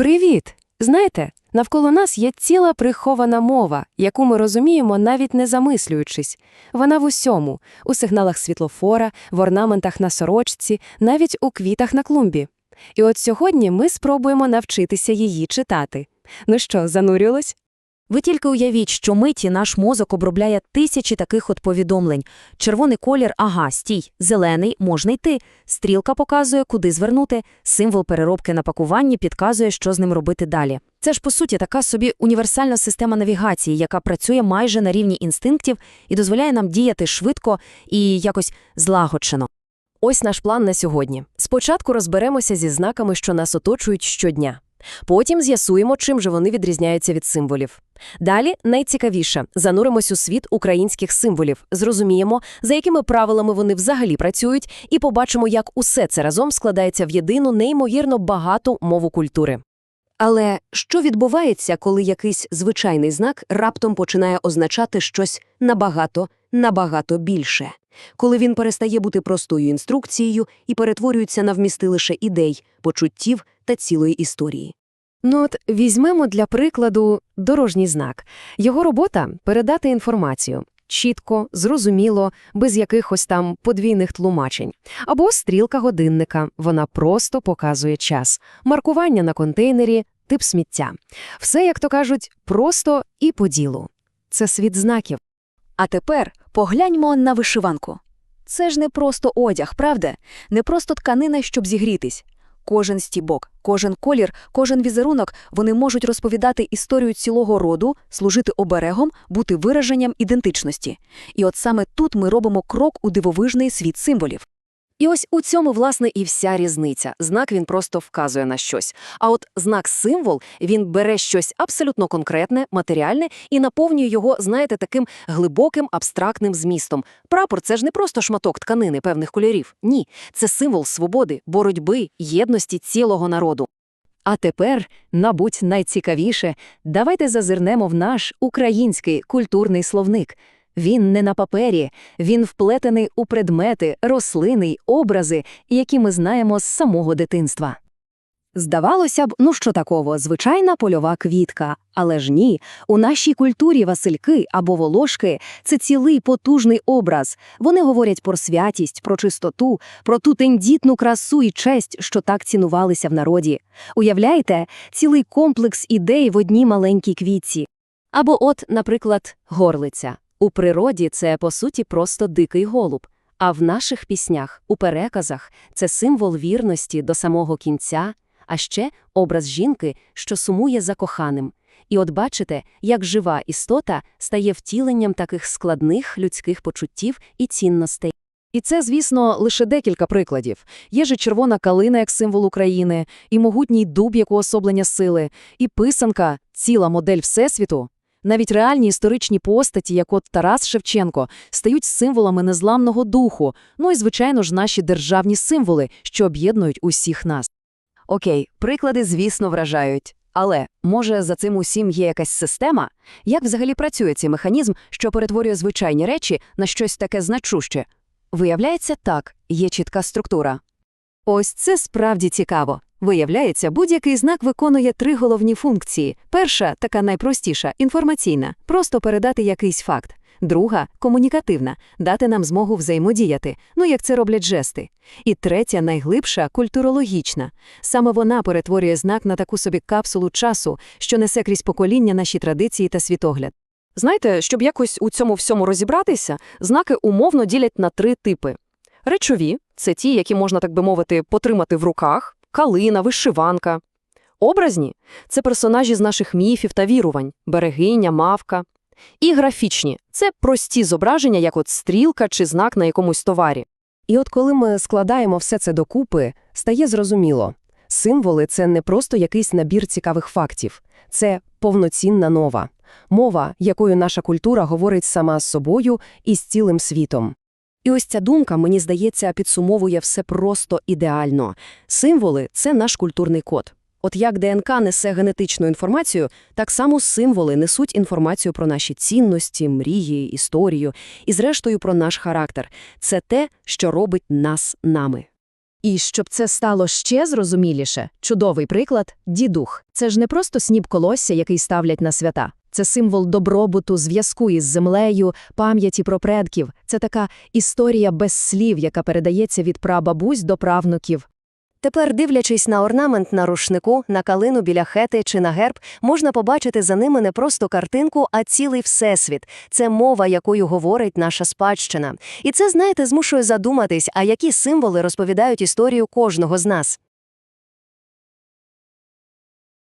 Привіт! Знаєте, навколо нас є ціла прихована мова, яку ми розуміємо, навіть не замислюючись. Вона в усьому – у сигналах світлофора, в орнаментах на сорочці, навіть у квітах на клумбі. І от сьогодні ми спробуємо навчитися її читати. Ну що, занурювалось? Ви тільки уявіть, що миті наш мозок обробляє тисячі таких от повідомлень. Червоний колір – ага, стій, зелений – можна йти, стрілка показує, куди звернути, символ переробки на пакуванні підказує, що з ним робити далі. Це ж, по суті, така собі універсальна система навігації, яка працює майже на рівні інстинктів і дозволяє нам діяти швидко і якось злагоджено. Ось наш план на сьогодні. Спочатку розберемося зі знаками, що нас оточують щодня. Потім з'ясуємо, чим же вони відрізняються від символів. Далі найцікавіше – зануримось у світ українських символів, зрозуміємо, за якими правилами вони взагалі працюють, і побачимо, як усе це разом складається в єдину неймовірно багату мову культури. Але що відбувається, коли якийсь звичайний знак раптом починає означати щось набагато, набагато більше? Коли він перестає бути простою інструкцією і перетворюється на вмістилище ідей, почуттів та цілої історії? Ну от візьмемо для прикладу дорожній знак. Його робота – передати інформацію. Чітко, зрозуміло, без якихось там подвійних тлумачень. Або стрілка годинника, вона просто показує час. Маркування на контейнері, тип сміття. Все, як то кажуть, просто і по ділу. Це світ знаків. А тепер погляньмо на вишиванку. Це ж не просто одяг, правда? Не просто тканина, щоб зігрітись. Кожен стібок, кожен колір, кожен візерунок вони можуть розповідати історію цілого роду, служити оберегом, бути вираженням ідентичності. І от саме тут ми робимо крок у дивовижний світ символів. І ось у цьому, власне, і вся різниця. Знак він просто вказує на щось. А от знак-символ, він бере щось абсолютно конкретне, матеріальне і наповнює його, знаєте, таким глибоким абстрактним змістом. Прапор – це ж не просто шматок тканини певних кольорів. Ні, це символ свободи, боротьби, єдності цілого народу. А тепер, мабуть, найцікавіше, давайте зазирнемо в наш український культурний словник. Він не на папері, він вплетений у предмети, рослини й образи, які ми знаємо з самого дитинства. Здавалося б, ну що такого, звичайна польова квітка. Але ж ні, у нашій культурі васильки або волошки – це цілий потужний образ. Вони говорять про святість, про чистоту, про ту тендітну красу і честь, що так цінувалися в народі. Уявляєте, цілий комплекс ідей в одній маленькій квітці. Або от, наприклад, горлиця. У природі це, по суті, просто дикий голуб. А в наших піснях, у переказах, це символ вірності до самого кінця, а ще образ жінки, що сумує за коханим. І от бачите, як жива істота стає втіленням таких складних людських почуттів і цінностей. І це, звісно, лише декілька прикладів. Є же червона калина як символ України, і могутній дуб як уособлення сили, і писанка – ціла модель Всесвіту. Навіть реальні історичні постаті, як от Тарас Шевченко, стають символами незламного духу, ну і, звичайно ж, наші державні символи, що об'єднують усіх нас. Окей, приклади, звісно, вражають. Але, може, за цим усім є якась система? Як взагалі працює цей механізм, що перетворює звичайні речі на щось таке значуще? Виявляється, так, є чітка структура. Ось це справді цікаво. Виявляється, будь-який знак виконує три головні функції. Перша, така найпростіша, інформаційна, просто передати якийсь факт. Друга комунікативна, дати нам змогу взаємодіяти, ну як це роблять жести. І третя, найглибша культурологічна. Саме вона перетворює знак на таку собі капсулу часу, що несе крізь покоління наші традиції та світогляд. Знаєте, щоб якось у цьому всьому розібратися, знаки умовно ділять на три типи. Речові це ті, які можна, так би мовити, потримати в руках, калина, вишиванка. Образні це персонажі з наших міфів та вірувань, берегиня, мавка. І графічні це прості зображення, як от стрілка чи знак на якомусь товарі. І от коли ми складаємо все це докупи, стає зрозуміло. Символи – це не просто якийсь набір цікавих фактів. Це повноцінна нова. Мова, якою наша культура говорить сама з собою і з цілим світом. І ось ця думка, мені здається, підсумовує все просто ідеально. Символи – це наш культурний код. От як ДНК несе генетичну інформацію, так само символи несуть інформацію про наші цінності, мрії, історію і, зрештою, про наш характер. Це те, що робить нас нами. І щоб це стало ще зрозуміліше, чудовий приклад – дідух. Це ж не просто сніп колосся, який ставлять на свята. Це символ добробуту, зв'язку із землею, пам'яті про предків. Це така історія без слів, яка передається від прабабусь до правнуків. Тепер, дивлячись на орнамент на рушнику, на калину біля хети чи на герб, можна побачити за ними не просто картинку, а цілий всесвіт. Це мова, якою говорить наша спадщина. І це, знаєте, змушує задуматись, а які символи розповідають історію кожного з нас.